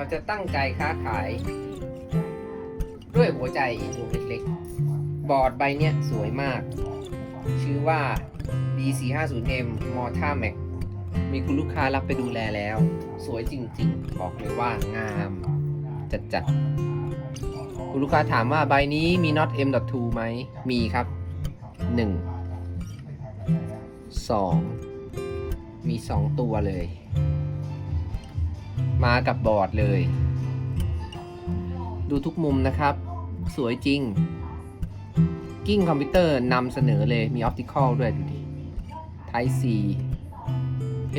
เราจะตั้งใจค้าขาย ด้วยหัวใจดวงเล็กๆ บอร์ดใบเนี้ยสวยมาก ชื่อว่า B450M m o t a Max มีคุณลูกค้ารับไปดูแลแล้ว สวยจริงๆ บอกเลยว่างามจัดๆ คุณลูกค้าถามว่าใบนี้มี not M.2 ไหม มีครับ 1 2 มี 2 ตัวเลย มากับบอร์ดเลย ดูทุกมุมนะครับ สวยจริง กิ้งคอมพิวเตอร์นำเสนอเลยมีออปติคอลด้วยดูดิ Type C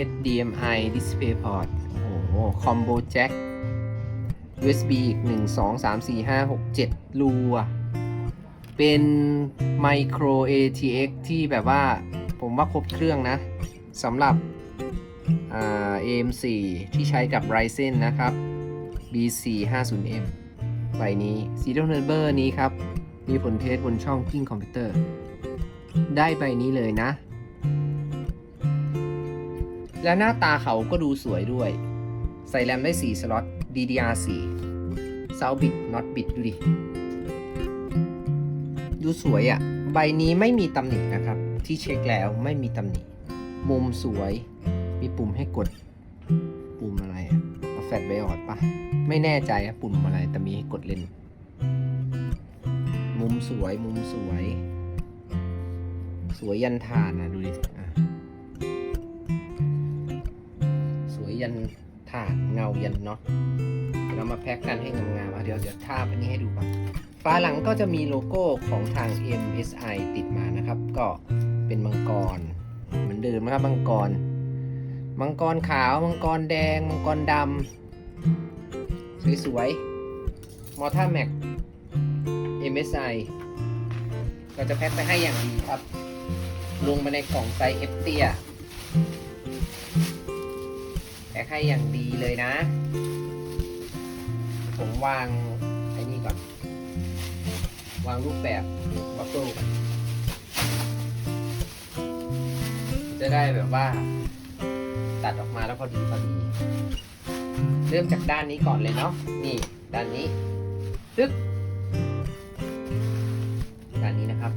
HDMI Display Port โอ้โหคอมโบแจ็ค USB อีก 1 2 3 4 5 6 7 รูอะเป็น Micro ATX ที่แบบว่าผมว่าครบเครื่องนะสำหรับ AM4 ที่ใช้กับ Ryzen นะครับ B450M ใบนี้ Serial Number นี้ครับ มีผลเทสบนช่องกิ้งคอมพิวเตอร์ ได้ใบนี้เลยนะ และหน้าตาเขาก็ดูสวยด้วย ใส่แรมได้ 4 สล็อต DDR4 เซาบิดน็อตบิดดูดิ ดูสวยอะ่ะ ใบนี้ไม่มีตำหนินะครับ ที่เช็คแล้วไม่มีตำหนิ มุมสวย มีปุ่มให้กด ปุ่มอะไรอะแฟลชไบออดปะไม่แน่ใจอะปุ่มอะไรแต่มีให้กดเล่น มุมสวยมุมสวย สวยยันฐานนะดูดิสวยยันฐานเงายันน็อตเรามาแพ็กกันให้งามๆอะเดี๋ยวเดี๋ยวทาบอันนี้ให้ดูก่อนฝาหลังก็จะมีโลโก้ของทาง MSI ติดมานะครับ ก็เป็นมังกร เหมือนเดิมนะครับมังกร มังกรขาว มังกรแดง มังกรดำ สวยๆ มอท่าแม็ก MSI เราจะแพ็คไปให้อย่างดีครับ ลงมาในกล่องไซส์ F เตียแพ็คให้อย่างดีเลยนะ ผมวางไอ้นี่ก่อน วางรูปแบบบัฟเฟิลจะได้แบบว่า ตัดออกมาแล้วพอดีพอดี เริ่มจากด้านนี้ก่อนเลยเนาะนี่ด้านนี้ตึ๊กด้านนี้นะครับ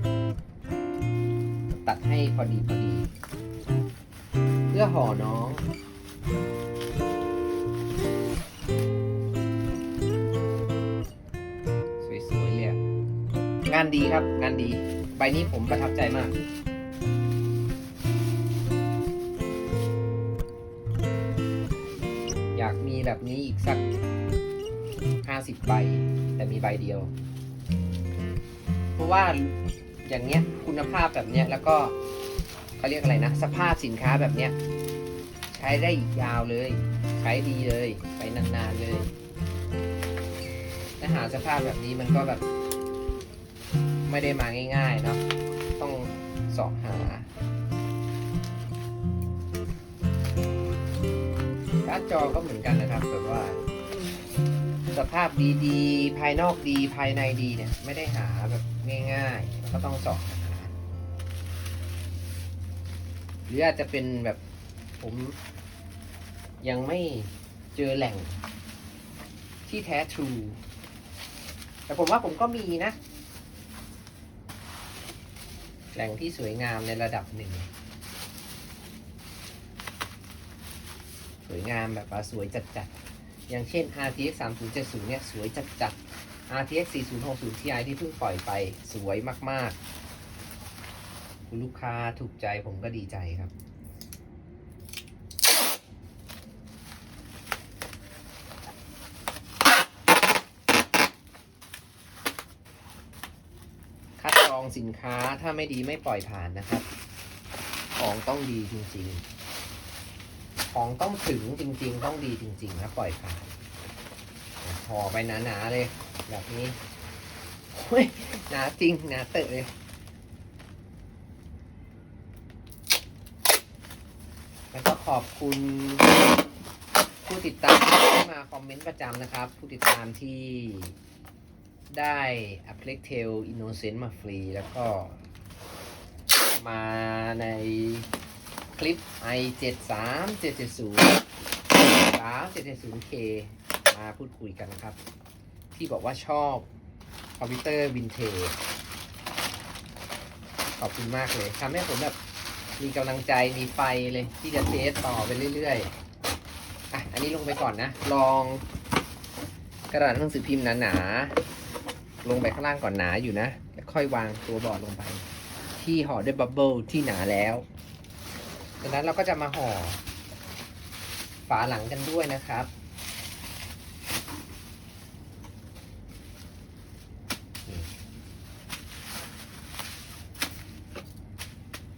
ตัดให้พอดีพอดี เพื่อห่อน้องสวยๆเลยงานดีครับ งานดี ใบนี้ผมประทับใจมาก นี้อีกสัก50ใบ แต่มีใบเดียว เพราะว่าอย่างเงี้ยคุณภาพแบบเนี้ยแล้วก็เขาเรียกอะไรนะ สภาพสินค้าแบบเนี้ยใช้ได้อีกยาวเลย ใช้ดีเลย ไปนานๆเลยถ้าหาสภาพแบบนี้มันก็แบบ ไม่ได้มาง่ายๆเนาะต้องสอบหาาจอก็เหมือนกันนะครับแบบว่า สภาพดีๆ ภายนอกดีภายในดีเนี่ย ไม่ได้หาแบบง่ายๆก็ต้องสอบหาหรืออาจจะเป็นแบบผมยังไม่เจอแหล่งที่แท้ทรูแต่ผมว่าผมก็มีนะ แหล่งที่สวยงามในระดับหนึ่ง วยงามแบบว่าสวยจัดๆ อย่างเช่น RTX 3070 เนี่ย สวยจัดๆ RTX 4060 Ti ที่เพิ่งปล่อยไปสวยมากๆ คุณลูกค้าถูกใจผมก็ดีใจครับคัดกรองสินค้าถ้าไม่ดีไม่ปล่อยผ่านนะครับ ของต้องดีจริงๆ ของต้องถึงจริง ๆ ต้องดีจริง ๆ นะปล่อยผ่านห่อไปหนาๆเลย แบบนี้โอ้ยหนาจริงหนาเตอะเลยแล้วก็ขอบคุณผู้ติดตามที่มาคอมเมนต์ประจำนะครับ ผู้ติดตามที่ได้ a p p l e x t a l Innocent มาฟรี แล้วก็มาใน คลิป i 7 3 7 7 0 3 7 7 0 k มาพูดคุยกันนะครับ ที่บอกว่าชอบคอมพิวเตอร์วินเทจขอบคุณมากเลยทำให้ผมแบบมีกำลังใจมีไฟเลยที่จะเทสต่อไปเรื่อยๆ อะ อันนี้ลงไปก่อนนะ ลองกระดาษหนังสือพิมพ์หนาๆลงไปข้างล่างก่อนหนาอยู่นะ แล้วค่อยวางตัวบอร์ดลงไป ที่ห่อด้วยบับเบิลที่หนาแล้ว จากนั้นเราก็จะมาห่อฝาหลังกันด้วยนะครับ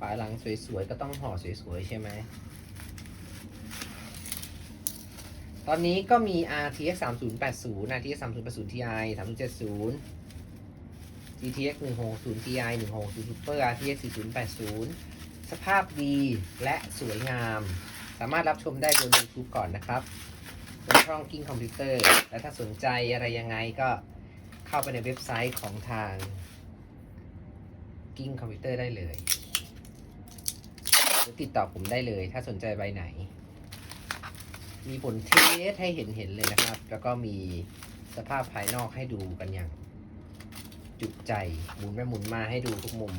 ฝาหลังสวยๆ ก็ต้องห่อสวยๆ ใช่ไหม ตอนนี้ก็มี RTX 3080 RTX 3080 Ti 3070 GTX 160 Ti 160 Super RTX 4080 สภาพดีและสวยงาม สามารถรับชมได้บน YouTube ก่อนนะครับบนช่องกิ้งคอมพิวเตอร์ และถ้าสนใจอะไรยังไงก็เข้าไปในเว็บไซต์ของทางกิ้งคอมพิวเตอร์ได้เลยหรือติดต่อผมได้เลย ถ้าสนใจใบไหน มีผลเทสให้เห็นเห็นๆเลยนะครับ แล้วก็มีสภาพภายนอกให้ดูกันอย่าง จุใจหมุนไปหมุนมาให้ดูทุกมุม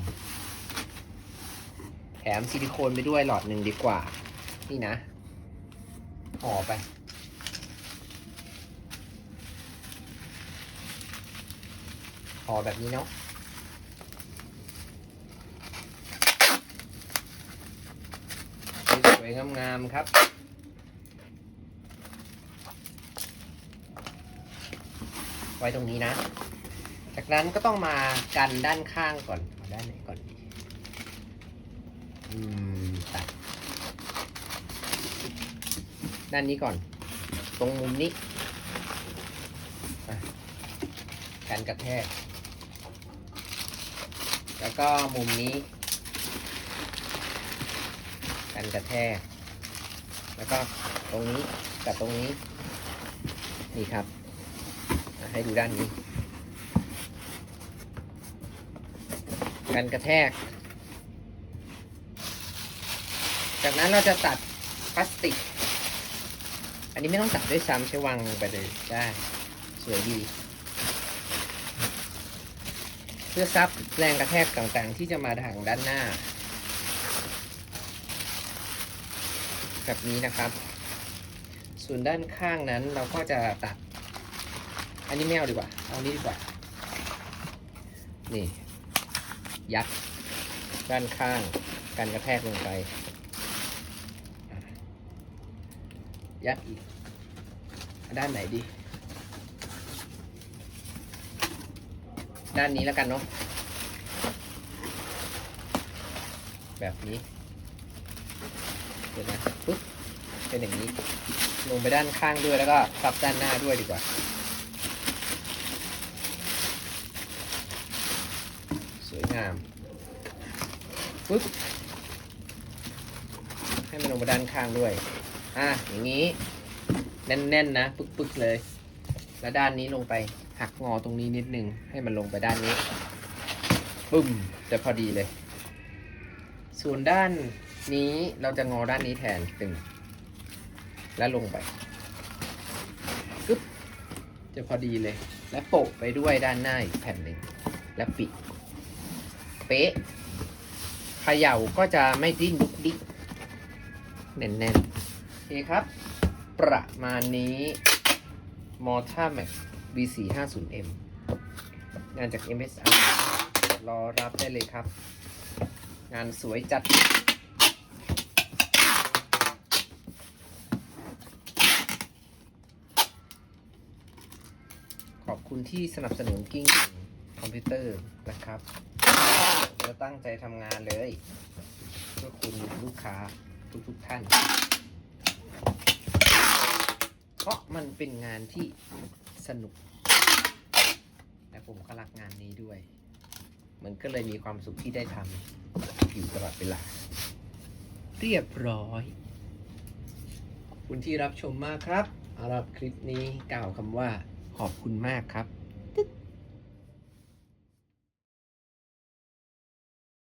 มซิลิโคนไปด้วยหลอดหนึ่งดีกว่า นี่นะห่อไป ห่อแบบนี้เนาะสวยงามๆครับไว้ตรงนี้นะ จากนั้นก็ต้องมากันด้านข้างก่อนด้านไหนก่อน อืมตัดด้านนี้ก่อน ตรงมุมนี้กันกระแทก แล้วก็มุมนี้กันกระแทก แล้วก็ตรงนี้กับตรงนี้ นี่ครับ ให้ดูด้านนี้กันกระแทก จากนั้นเราจะตัดพลาสติก อันนี้ไม่ต้องตัดด้วยซ้ำใช้วางลงไปเลยได้สวยดี เพื่อซับแรงกระแทกต่างๆ ที่จะมาทางด้านหน้า แบบนี้นะครับ ส่วนด้านข้างนั้นเราก็จะตัด อันนี้ไม่เอาดีกว่า เอานี้ดีกว่า นี่ ยัดด้านข้างการกระแทกลงไปอะ ยัดอีก ด้านไหนดี ด้านนี้แล้วกันเนาะ แบบนี้เดี๋ยวนะปุ๊บ เป็นอย่างนี้ ลงไปด้านข้างด้วยแล้วก็ซับด้านหน้าด้วยดีกว่า สวยงามปุ๊บ ให้มันลงไปด้านข้างด้วย อะอย่างนี้ แน่นๆนะปึ๊กๆเลย แล้วด้านนี้ลงไปหักงอตรงนี้นิดนึง ให้มันลงไปด้านนี้ปุ้มจะพอดีเลย ส่วนด้านนี้เราจะงอด้านนี้แทนตึง แล้วลงไปกึ๊บจะพอดีเลย และโปะไปด้วยด้านหน้าอีกแผ่นหนึ่งและปิด เป๊ะเขย่าก็จะไม่ดิ้นดุกดิกแน่น เคครับ ประมาณนี้ m o r t a Max B450M งานจาก MSI รอรับได้เลยครับ งานสวยจัดขอบคุณที่สนับสนุนกิ้งคอมพิวเตอร์นะครับจะตั้งใจทำงานเลย เพื่อคุณลูกค้าทุกๆท่าน ราะมันเป็นงานที่สนุก และผมก็รักงานนี้ด้วย มันก็เลยมีความสุขที่ได้ทำอยู่ตลอดเวลา เรียบร้อย คุณที่รับชมมากครับสำหรับคลิปนี้กล่าวคำว่าขอบคุณมากครับ